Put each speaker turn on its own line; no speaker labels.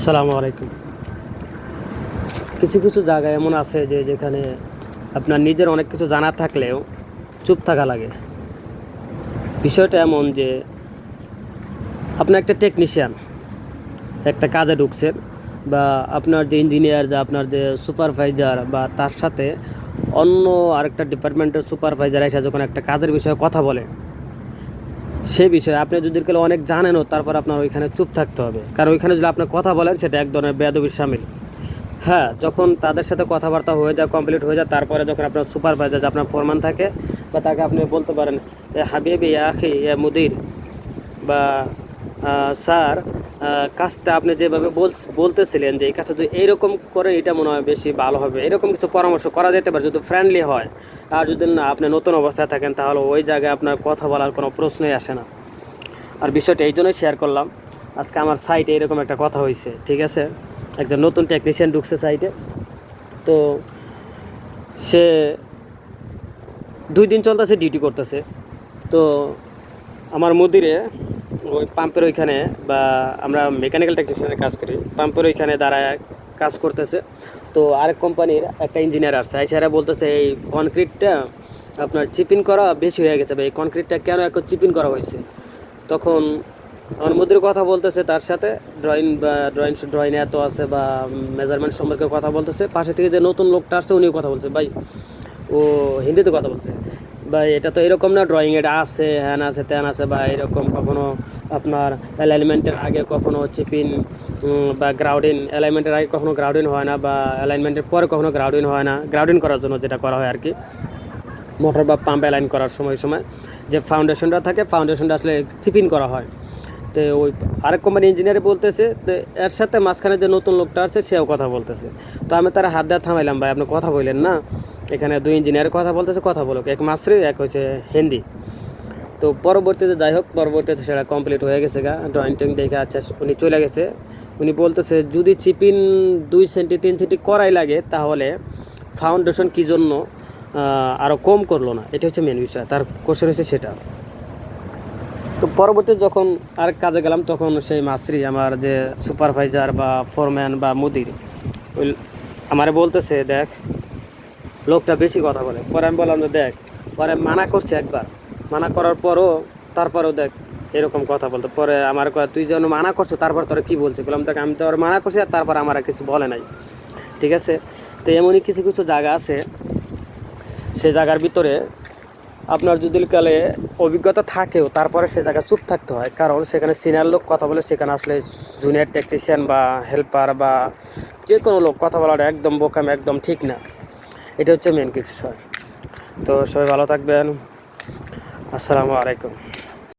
আসসালামু আলাইকুম। কিছু কিছু জায়গা এমন আছে যে যেখানে আপনার নিজের অনেক কিছু জানা থাকলেও চুপ থাকা লাগে। বিষয়টা এমন যে আপনি একটা টেকনিশিয়ান একটা কাজে ঢুকছেন বা আপনার যে ইঞ্জিনিয়ার যা আপনার যে সুপারভাইজার বা তার সাথে অন্য আরেকটা ডিপার্টমেন্টের সুপারভাইজার এসে যখন একটা কাজের বিষয়ে কথা বলে সেই বিষয়ে আপনি যদি কেউ অনেক জানেনও, তারপর আপনার ওইখানে চুপ থাকতে হবে। কারণ ওইখানে যদি আপনি কথা বলেন, সেটা এক ধরনের বেয়াদবির সামিল। হ্যাঁ যখন তাদের সাথে কথাবার্তা হয়ে যায় কমপ্লিট হয়ে যায়, তারপরে যখন আপনার সুপারভাইজার আপনার ফোরম্যান থাকে, বা তাকে আপনি বলতে পারেন হাবিবি আখি ইয়া মুদির, বা স্যার কাজটা আপনি যেভাবে বল- বলতেছিলেন যে এই কাজটা যদি এইরকম করে, এটা মনে হয় বেশি ভালো হবে। এরকম কিছু পরামর্শ করা যেতে পারে, যদি ফ্রেন্ডলি হয়। আর যদি না, আপনি নতুন অবস্থায় থাকেন, তাহলে ওই জায়গায় আপনার কথা বলার কোনো প্রশ্নই আসে না। আর বিষয়টা এই জন্যই শেয়ার করলাম। আজকে আমার সাইটে এরকম একটা কথা হয়েছে, ঠিক আছে? একজন নতুন টেকনিশিয়ান ঢুকছে সাইটে তো সে দুই দিন চলতেছে ডিউটি করতেছে। তো আমার মন্দিরে ওই পাম্পের ওইখানে বা আমরা মেকানিক্যাল টেকনিশিয়ানের কাজ করি। পাম্পের ওইখানে দাঁড়ায় কাজ করতেছে। তো আরেক কোম্পানির একটা ইঞ্জিনিয়ার আসছে। এছাড়া বলতেছে, এই কনক্রিটটা আপনার চিপিং করা বেশি হয়ে গেছে বা এই কনক্রিটটা কেন এখন চিপিং করা হয়েছে? তখন আমার মধ্যে কথা বলতেছে তার সাথে। ড্রয়িং বা ড্রয়িং ড্রয়িং এত আছে বা মেজারমেন্ট সম্পর্কে কথা বলতেছে। পাশে থেকে যে নতুন লোকটা আসছে, উনিও কথা বলছে। ভাই, ও হিন্দিতে কথা বলছে। বা এটা তো এরকম না ড্রয়িং এটা আছে হ্যান আছে ত্যান আছে, বা এরকম কখনো আপনার অ্যালাইনমেন্টের আগে কখনো চিপিন বা গ্রাউডিন অ্যালাইনমেন্টের আগে কখনো গ্রাউডিন হয় না, বা অ্যালাইনমেন্টের পরে কখনো গ্রাউডিন হয় না। গ্রাউডিন করার জন্য যেটা করা হয় আর কি মোটর বা পাম্প অ্যালাইন করার সময় সময়, যে ফাউন্ডেশনটা থাকে ফাউন্ডেশনটা আসলে চিপিন করা হয়। তো ওই আরেক কোম্পানি ইঞ্জিনিয়ার বলতেছে, তো এর সাথে মাঝখানে যে নতুন লোকটা আছে, সেও কথা বলতেছে। তো আমি তারা হাত দেওয়া থামাইলাম, ভাই, আপনি কথা বললেন না। এখানে দুই ইঞ্জিনিয়ার কথা বলতেছে, কথা বলুক। এক মাসরি এক হচ্ছে হিন্দি। তো পরবর্তীতে যাই হোক, পরবর্তীতে সেটা কমপ্লিট হয়ে গেছে গা। ড্রয়িং টয়িং দেখে আচ্ছা উনি চলে গেছে। উনি বলতেছে, যদি চিপিন দুই সেন্টি, তিন সেন্টি করাই লাগে, তাহলে ফাউন্ডেশন কী জন্য আরও কম করল না? এটা হচ্ছে মেন বিষয়। তার কোশ্চেন হচ্ছে সেটা। তো পরবর্তী যখন আরেক কাজে গেলাম, তখন সেই মাসরি আমার যে সুপারভাইজার বা ফোরম্যান বা মুদির, ওই আমারে বলতেছে, দেখ লোকটা বেশি কথা বলে। পরে আমি বললাম যে, দেখ। পরে মানা করছে একবার। মানা করার পরও, তারপরেও দেখ, এরকম কথা বলতো। পরে আমার তুই যেন মানা করছ, তারপর তোরা কী বলছে? বললাম, দেখ, আমি তো আর মানা করছি, আর তারপর আমার কিছু বলে নাই। ঠিক আছে? তো এমনই কিছু কিছু জায়গা আছে। সেই জায়গার ভিতরে আপনার যদি কালে অভিজ্ঞতা থাকেও, তারপরে সে জায়গায় চুপ থাকতে হয়। কারণ সেখানে সিনিয়র লোক কথা বলে, সেখানে আসলে জুনিয়র টেকনিশিয়ান বা হেল্পার বা যে কোনো লোক কথা বলাটা একদম বোকাম, একদম ঠিক না। এটা হচ্ছে মেন বিষয় তো সবাই ভালো থাকবেন। আসসালামু আলাইকুম।